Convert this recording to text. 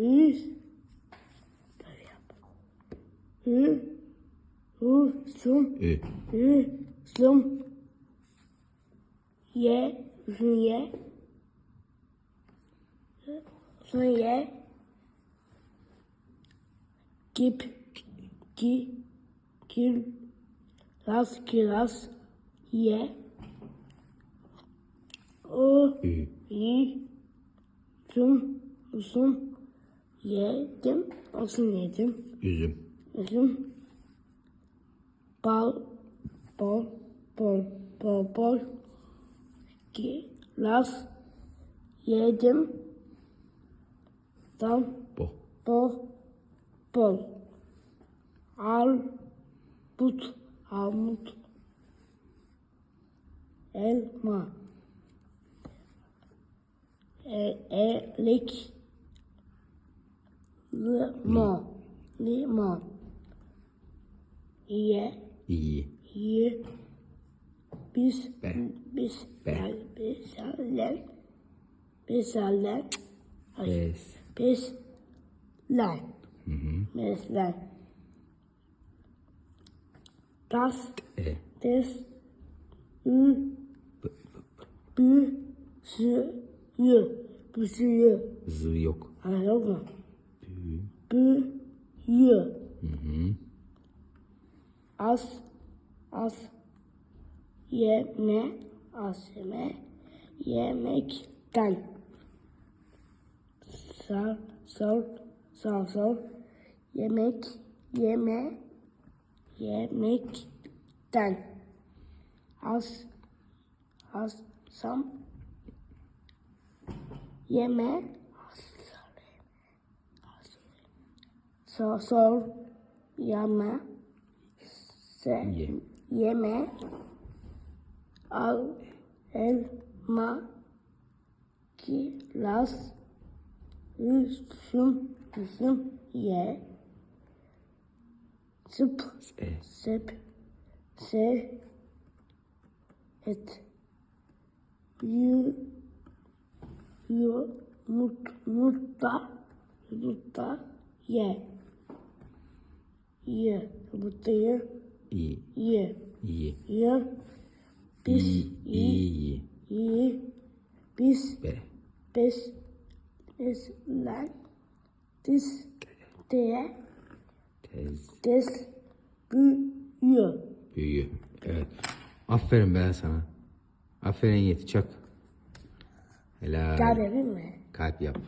Ü. Böyle yap. Ü. U. Sum. Ü. Ü. Sum. Ye. Uzun ye. Uzun ye. Gip. Ki. Kil. Ras. Kiraz. Ye. O. Ü. İyi. Uzun. Uzun. Yedim. Uzun yedim. Üzüm. Üzüm. Bal. Bol. Bol. Bol. Bol. Gilas. Yedim. Dal. Bo. Bol. Bol. Al. But. Armut. Elma. E, elik. Limon. Limon. Ye. İyi. Ye. Biz. Be. Biz. Be. Bisaller. Bisaller. Bez. Biz. Lan. Mesela. Das. E. Des. Ü. Bü. Sı. Yü. Büsüyü. Zı yok. Anladın mı? Bü. Bü. Yü. Hı hı. Az. Az. Yeme. Az yeme. Yemekten. Sal. Sal. Sal. Sal. Yemek. Yeme. Yemekten. Az. Az. Sam. Yeme. Sal. Sal. Yeme. Se. Ye. Yeme. Al. Elma. Kiraz. Üzüm. Üzüm. Ye. Sıp. E. Sep. Se. Et. Yu. Yu. Mut. Mutta. Mutta. Ye. Ye. Yumurtayı İyi. ye. İyi. Ye. Biz. İyi. iyi. İyi. İyi. Biz. Be. Biz. Biz. Lan. Diz. Diye. Tez. Diz. Büyüyor. Büyüyor. Evet. Aferin ben sana. Aferin Yiğit. Çak. Helal. Gel mi? Kalp yap.